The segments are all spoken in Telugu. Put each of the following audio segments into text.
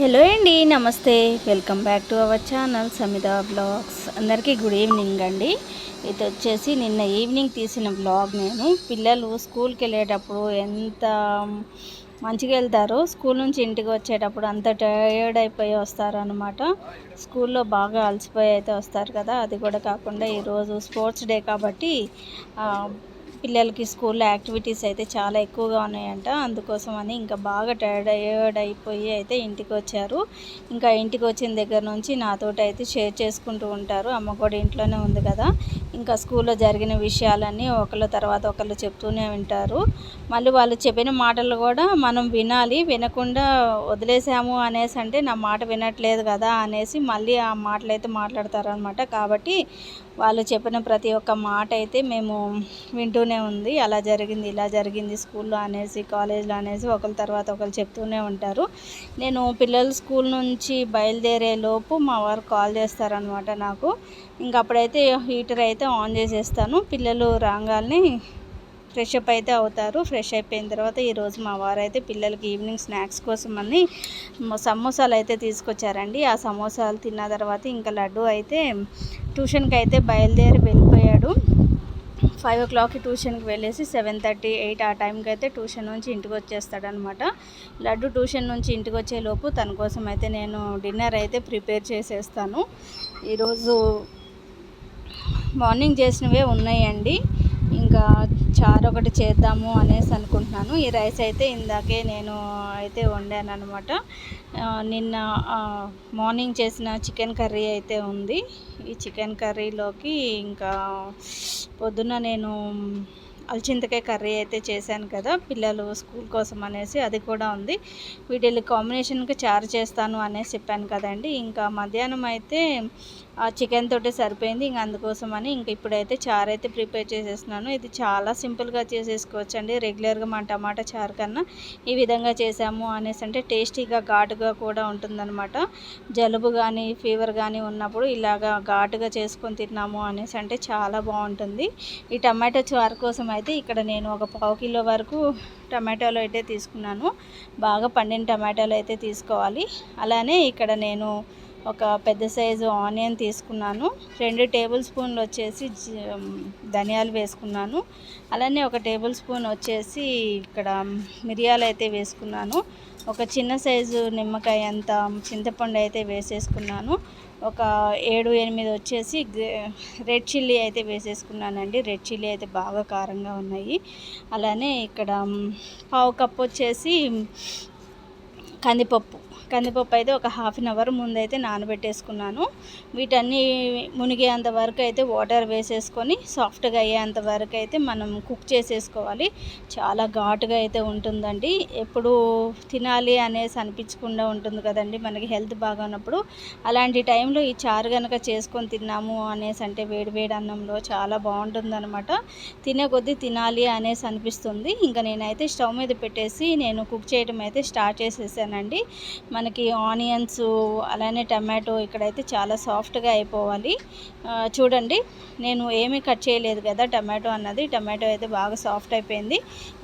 హలో అండి నమస్తే. Welcome back to our channel Samitha blogs. అందరికీ గుడ్ ఈవినింగ్ అండి. ఇది వచ్చేసి నిన్న ఈవినింగ్ తీసిన బ్లాగ్ నేను. పిల్లలు స్కూల్కి వెళ్ళేటప్పుడు ఎంత మంచిగా వెళ్తారు స్కూల్ నుంచి ఇంటికి వచ్చేటప్పుడు అంత టైర్డ్ అయిపోయి వస్తారు అనమాట స్కూల్లో బాగా అలసిపోయి అయితే వస్తారు కదా. అది కూడా కాకుండా ఈరోజు స్పోర్ట్స్ డే కాబట్టి పిల్లలకి స్కూల్లో యాక్టివిటీస్ అయితే చాలా ఎక్కువగా ఉన్నాయంట. అందుకోసం అని ఇంకా బాగా టైర్డ్ అయ్యర్డ్ అయిపోయి అయితే ఇంటికి వచ్చారు. ఇంకా ఇంటికి వచ్చిన దగ్గర నుంచి నాతోటి అయితే షేర్ చేసుకుంటూ ఉంటారు. అమ్మ కూడా ఇంట్లోనే ఉంది కదా. ఇంకా స్కూల్లో జరిగిన విషయాలన్నీ ఒకళ్ళ తర్వాత ఒకళ్ళు చెప్తూనే ఉంటారు. మళ్ళీ వాళ్ళు చెప్పిన మాటలు కూడా మనం వినాలి వినకుండా వదిలేసాము అనేసి అంటే నా మాట వినట్లేదు కదా అనేసి మళ్ళీ ఆ మాటలు అయితే మాట్లాడతారు అనమాట కాబట్టి వాళ్ళు చెప్పిన ప్రతి ఒక్క మాట అయితే మేము వింటూనే ఉంది. అలా జరిగింది ఇలా జరిగింది స్కూల్లో అనేసి కాలేజ్లో అనేసి ఒకరి తర్వాత ఒకరు చెప్తూనే ఉంటారు. నేను పిల్లలు స్కూల్ నుంచి బయలుదేరే లోపు మా వారు కాల్ చేస్తారనమాట నాకు. ఇంకా అప్పుడైతే హీటర్ అయితే అయితే ఆన్ చేసేస్తాను. పిల్లలు రాగానే ఫ్రెష్ అప్ అయితే అవుతారు. ఫ్రెష్ అయిపోయిన తర్వాత ఈరోజు మా వారు అయితే పిల్లలకి ఈవినింగ్ స్నాక్స్ కోసం అని సమోసాలు అయితే తీసుకొచ్చారండి. ఆ సమోసాలు తిన్న తర్వాత ఇంకా లడ్డు అయితే ట్యూషన్కి అయితే బయలుదేరి వెళ్ళిపోయాడు. ఫైవ్ ఓ క్లాక్కి ట్యూషన్కి వెళ్ళేసి సెవెన్ థర్టీ ఎయిట్ ఆ టైంకి అయితే ట్యూషన్ నుంచి ఇంటికి వచ్చేస్తాడనమాట. లడ్డు ట్యూషన్ నుంచి ఇంటికి వచ్చే లోపు తన కోసం అయితే నేను డిన్నర్ అయితే ప్రిపేర్ చేసేస్తాను. ఈరోజు మార్నింగ్ చేసినవే ఉన్నాయండి. ఇంకా చారు ఒకటి చేద్దాము అనేసి అనుకుంటున్నాను. ఈ రైస్ అయితే ఇందాకే నేను అయితే వండాను అనమాట నిన్న మార్నింగ్ చేసిన చికెన్ కర్రీ అయితే ఉంది. ఈ చికెన్ కర్రీలోకి ఇంకా పొద్దున్న నేను అలచింతకాయ కర్రీ అయితే చేశాను కదా పిల్లలు స్కూల్ కోసం అనేసి అది కూడా ఉంది. వీటిని కాంబినేషన్కి చారు చేస్తాను అనేసి చెప్పాను కదండి. ఇంకా మధ్యాహ్నం అయితే చికెన్ తోటే సరిపోయింది. ఇంక అందుకోసం అని ఇంక ఇప్పుడైతే చారు అయితే ప్రిపేర్ చేసేస్తున్నాను. ఇది చాలా సింపుల్గా చేసేసుకోవచ్చు అండి రెగ్యులర్గా మా టమాటా చారు కన్నా ఈ విధంగా చేసాము అనేసి అంటే టేస్టీగా ఘాటుగా కూడా ఉంటుందన్నమాట. జలుబు కానీ ఫీవర్ కానీ ఉన్నప్పుడు ఇలాగా ఘాటుగా చేసుకొని తిన్నాము అనేసి అంటే చాలా బాగుంటుంది. ఈ టమాటో చారు కోసం అయితే ఇక్కడ నేను ఒక పావు కిలో వరకు టమాటాలు అయితే తీసుకున్నాను. బాగా పండిన టమాటాలు అయితే తీసుకోవాలి. అలానే ఇక్కడ నేను ఒక పెద్ద సైజు ఆనియన్ తీసుకున్నాను. రెండు టేబుల్ స్పూన్లు వచ్చేసి జ- ధనియాలు వేసుకున్నాను. అలానే ఒక టేబుల్ స్పూన్ వచ్చేసి ఇక్కడ మిరియాలు అయితే వేసుకున్నాను. ఒక చిన్న సైజు నిమ్మకాయ అంత చింతపండు అయితే వేసేసుకున్నాను. ఒక ఏడు ఎనిమిది వచ్చేసి గ్రే- రెడ్ చిల్లీ అయితే వేసేసుకున్నానండి. రెడ్ చిల్లీ అయితే బాగా కారంగా ఉన్నాయి. అలానే ఇక్కడ పావు కప్పు వచ్చేసి కందిపప్పు. కందిపప్పు అయితే ఒక హాఫ్ అన్ అవర్ ముందైతే నానబెట్టేసుకున్నాను. వీటన్నీ మునిగేంత వరకు అయితే వాటర్ వేసేసుకొని సాఫ్ట్గా అయ్యేంత వరకు అయితే మనం కుక్ చేసేసుకోవాలి. చాలా ఘాటుగా అయితే ఉంటుందండి. ఎప్పుడు తినాలి అనేసి అనిపించకుండా ఉంటుంది కదండి మనకి హెల్త్ బాగా ఉన్నప్పుడు. అలాంటి టైంలో ఈ చారు కనుక చేసుకొని తిన్నాము అనేసి అంటే వేడి వేడి అన్నంలో చాలా బాగుంటుందన్నమాట. తినే కొద్దీ తినాలి అనేసి అనిపిస్తుంది. ఇంకా నేనైతే స్టవ్ మీద పెట్టేసి నేను కుక్ చేయడం అయితే స్టార్ట్ చేసేసానండి. మనకి ఆనియన్స్ అలానే టమాటో ఇక్కడైతే చాలా సాఫ్ట్గా అయిపోవాలి. చూడండి నేను ఏమీ కట్ చేయలేదు కదా టమాటో అన్నది. టమాటో అయితే బాగా సాఫ్ట్ అయిపోయింది.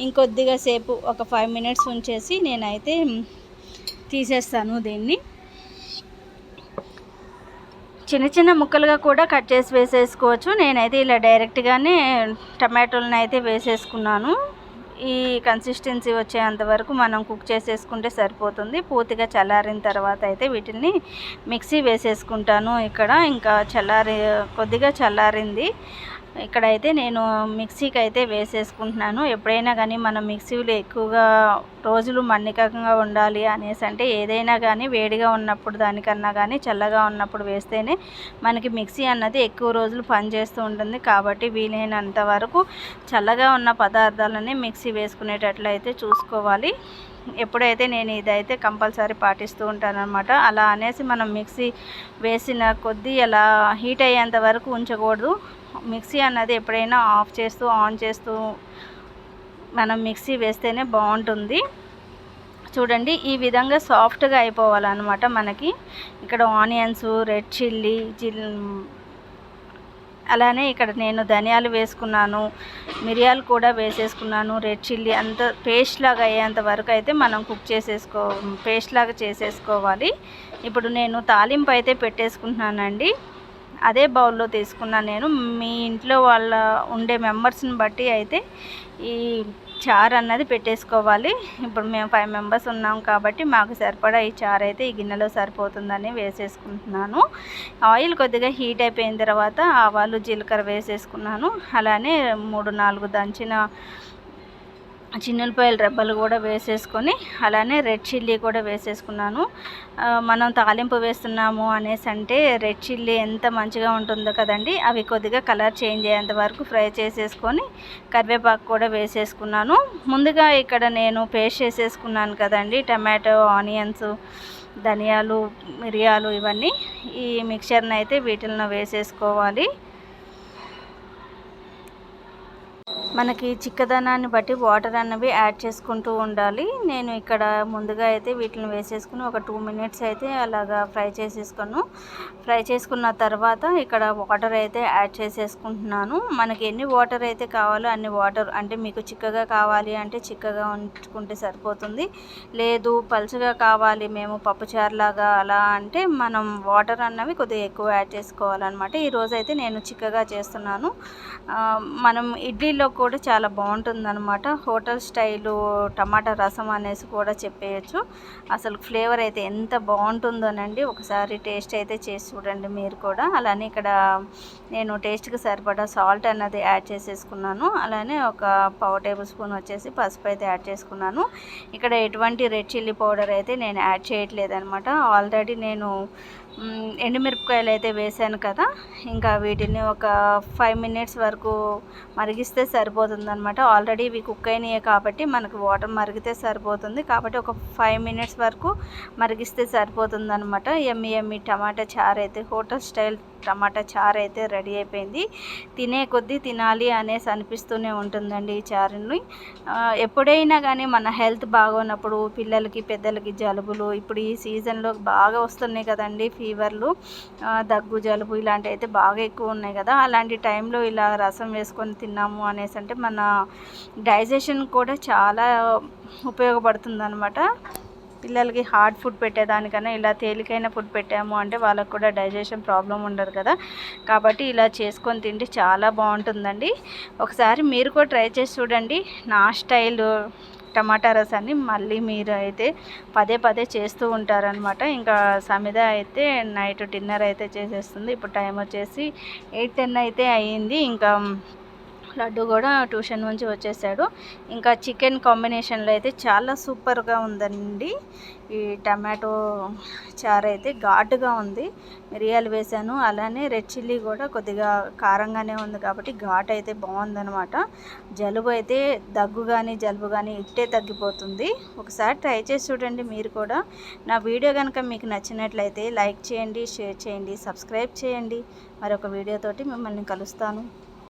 ఇంకొద్దిగా సేపు ఒక ఫైవ్ మినిట్స్ ఉంచేసి నేనైతే తీసేస్తాను దీన్ని. చిన్న చిన్న ముక్కలుగా కూడా కట్ చేసి వేసేసుకోవచ్చు. నేనైతే ఇలా డైరెక్ట్గానే టమాటోలను అయితే వేసేసుకున్నాను. ఈ కన్సిస్టెన్సీ వచ్చేంత వరకు మనం కుక్ చేసేసుకుంటే సరిపోతుంది. పూర్తిగా చల్లారిన తర్వాత అయితే వీటిని మిక్సీ వేసేసుకుంటాను. ఇక్కడ ఇంకా చల్లారి కొద్దిగా చల్లారింది. ఇక్కడైతే నేను మిక్సీకి అయితే వేసేసుకుంటున్నాను. ఎప్పుడైనా కానీ మనం మిక్సీలో ఎక్కువగా రోజులు మన్నికంగా ఉండాలి అనేసి అంటే ఏదైనా కానీ వేడిగా ఉన్నప్పుడు దానికన్నా కానీ చల్లగా ఉన్నప్పుడు వేస్తేనే మనకి మిక్సీ అన్నది ఎక్కువ రోజులు పనిచేస్తూ ఉంటుంది. కాబట్టి వీలైనంత వరకు చల్లగా ఉన్న పదార్థాలని మిక్సీ వేసుకునేటట్లయితే చూసుకోవాలి. ఎప్పుడైతే నేను ఇదైతే కంపల్సరీ పాటిస్తూ ఉంటానన్నమాట. అలా అనేసి మనం మిక్సీ వేసిన కొద్దీ అలా హీట్ అయ్యేంత వరకు ఉంచకూడదు. మిక్సీ అన్నది ఎప్పుడైనా ఆఫ్ చేస్తూ ఆన్ చేస్తూ మనం మిక్సీ వేస్తేనే బాగుంటుంది. చూడండి ఈ విధంగా సాఫ్ట్గా అయిపోవాలన్నమాట మనకి. ఇక్కడ ఆనియన్స్ రెడ్ చిల్లీ జిల్ అలానే ఇక్కడ నేను ధనియాలు వేసుకున్నాను మిరియాలు కూడా వేసేసుకున్నాను రెడ్ చిల్లీ అంత పేస్ట్ లాగా అయ్యేంత వరకు అయితే మనం కుక్ చేసేసుకో పేస్ట్ లాగా చేసేసుకోవాలి. ఇప్పుడు నేను తాలింపు అయితే పెట్టేసుకుంటున్నానండి. అదే బౌల్లో తీసుకున్నాను నేను. మీ ఇంట్లో వాళ్ళ ఉండే మెంబర్స్ని బట్టి అయితే ఈ చారు అన్నది పెట్టేసుకోవాలి. ఇప్పుడు మేము ఫైవ్ మెంబర్స్ ఉన్నాం కాబట్టి మాకు సరిపడా ఈ చారు అయితే ఈ గిన్నెలో సరిపోతుందని వేసేసుకుంటున్నాను. ఆయిల్ కొద్దిగా హీట్ అయిపోయిన తర్వాత ఆవాలు జీలకర్ర వేసేసుకున్నాను. అలానే మూడు నాలుగు దంచిన చిన్నులపాయల రెబ్బలు కూడా వేసేసుకొని అలానే రెడ్ చిల్లీ కూడా వేసేసుకున్నాను. మనం తాలింపు వేస్తున్నాము అనేసి అంటే రెడ్ చిల్లీ ఎంత మంచిగా ఉంటుందో కదండి అవి కొద్దిగా కలర్ చేంజ్ అయ్యేంత వరకు ఫ్రై చేసేసుకొని కరివేపాకు కూడా వేసేసుకున్నాను. ముందుగా ఇక్కడ నేను పేస్ట్ చేసేసుకున్నాను కదండి టమాటో ఆనియన్స్ ధనియాలు మిరియాలు ఇవన్నీ. ఈ మిక్చర్ని అయితే వీటిల్లో వేసేసుకోవాలి. మనకి చిక్కదనాన్ని బట్టి వాటర్ అన్నవి యాడ్ చేసుకుంటూ ఉండాలి. నేను ఇక్కడ ముందుగా అయితే వీటిని వేసేసుకుని ఒక టూ మినిట్స్ అయితే అలాగా ఫ్రై చేసేసుకును ఫ్రై చేసుకున్న తర్వాత ఇక్కడ వాటర్ అయితే యాడ్ చేసేసుకుంటున్నాను. మనకి ఎన్ని వాటర్ అయితే కావాలో అన్ని వాటర్ అంటే మీకు చిక్కగా కావాలి అంటే చిక్కగా ఉంచుకుంటే సరిపోతుంది. లేదు పలుచగా కావాలి మేము పప్పుచారులాగా అలా అంటే మనం వాటర్ అన్నవి కొద్దిగా ఎక్కువ యాడ్ చేసుకోవాలన్నమాట. ఈరోజు అయితే నేను చిక్కగా చేస్తున్నాను. మనం ఇడ్లీలో కూడా చాలా బాగుంటుంది అనమాట హోటల్ స్టైలు టమాటా రసం అనేసి కూడా చెప్పేయచ్చు. అసలు ఫ్లేవర్ అయితే ఎంత బాగుంటుందోనండి. ఒకసారి టేస్ట్ అయితే చేసి చూడండి మీరు కూడా. అలానే ఇక్కడ నేను టేస్ట్కి సరిపడా సాల్ట్ అన్నది యాడ్ చేసేసుకున్నాను. అలానే ఒక పావు టేబుల్ స్పూన్ వచ్చేసి పసుపు అయితే యాడ్ చేసుకున్నాను. ఇక్కడ ఎటువంటి రెడ్ చిల్లీ పౌడర్ అయితే నేను యాడ్ చేయట్లేదు అనమాట ఆల్రెడీ నేను ఎండుమిరపకాయలు అయితే వేసాను కదా. ఇంకా వీటిని ఒక ఫైవ్ మినిట్స్ వరకు మరిగిస్తే సరిపోతుంది అనమాట ఆల్రెడీ ఇవి కుక్ అయినాయి కాబట్టి మనకు వాటర్ మరిగితే సరిపోతుంది. కాబట్టి ఒక ఫైవ్ మినిట్స్ వరకు మరిగిస్తే సరిపోతుంది అనమాట ఎమ్మి ఎమ్మి టమాటా చారు అయితే హోటల్ స్టైల్ టమాటా చారు అయితే రెడీ అయిపోయింది. తినే కొద్దీ తినాలి అనేసి అనిపిస్తూనే ఉంటుందండి ఈ చారుని. ఎప్పుడైనా కానీ మన హెల్త్ బాగున్నప్పుడు పిల్లలకి పెద్దలకి జలుబులు ఇప్పుడు ఈ సీజన్లో బాగా వస్తున్నాయి కదండి ఫీవర్లు. దగ్గు జలుబు ఇలాంటివి అయితే బాగా ఎక్కువ ఉన్నాయి కదా. అలాంటి టైంలో ఇలా రసం వేసుకొని తిన్నాము అనేసి అంటే మన డైజెషన్ కూడా చాలా ఉపయోగపడుతుంది అనమాట పిల్లలకి హార్డ్ ఫుడ్ పెట్టేదానికన్నా ఇలా తేలికైన ఫుడ్ పెట్టాము అంటే వాళ్ళకు కూడా డైజెషన్ ప్రాబ్లం ఉండదు కదా. కాబట్టి ఇలా చేసుకొని తింటే చాలా బాగుంటుందండి. ఒకసారి మీరు కూడా ట్రై చేసి చూడండి. నా స్టైల్ టమాటా రసాన్ని మళ్ళీ మీరు అయితే పదే పదే చేస్తూ ఉంటారనమాట ఇంకా సమిద అయితే నైట్ డిన్నర్ అయితే చేసేస్తుంది. ఇప్పుడు టైం వచ్చేసి ఎయిట్ టెన్ అయితే అయ్యింది. ఇంకా లడ్డు కూడా ట్యూషన్ నుంచి వచ్చేసాడు. ఇంకా చికెన్ కాంబినేషన్లో అయితే చాలా సూపర్గా ఉందండి. ఈ టమాటో చారు అయితే ఘాటుగా ఉంది. మిరియాలు వేశాను అలానే రెడ్ చిల్లీ కూడా కొద్దిగా కారంగానే ఉంది కాబట్టి ఘాట్ అయితే బాగుందనమాట జలుబు అయితే దగ్గు కానీ జలుబు కానీ ఇట్టే తగ్గిపోతుంది. ఒకసారి ట్రై చేసి చూడండి మీరు కూడా. నా వీడియో కనుక మీకు నచ్చినట్లయితే లైక్ చేయండి షేర్ చేయండి సబ్స్క్రైబ్ చేయండి. మరొక వీడియోతోటి మిమ్మల్ని కలుస్తాను.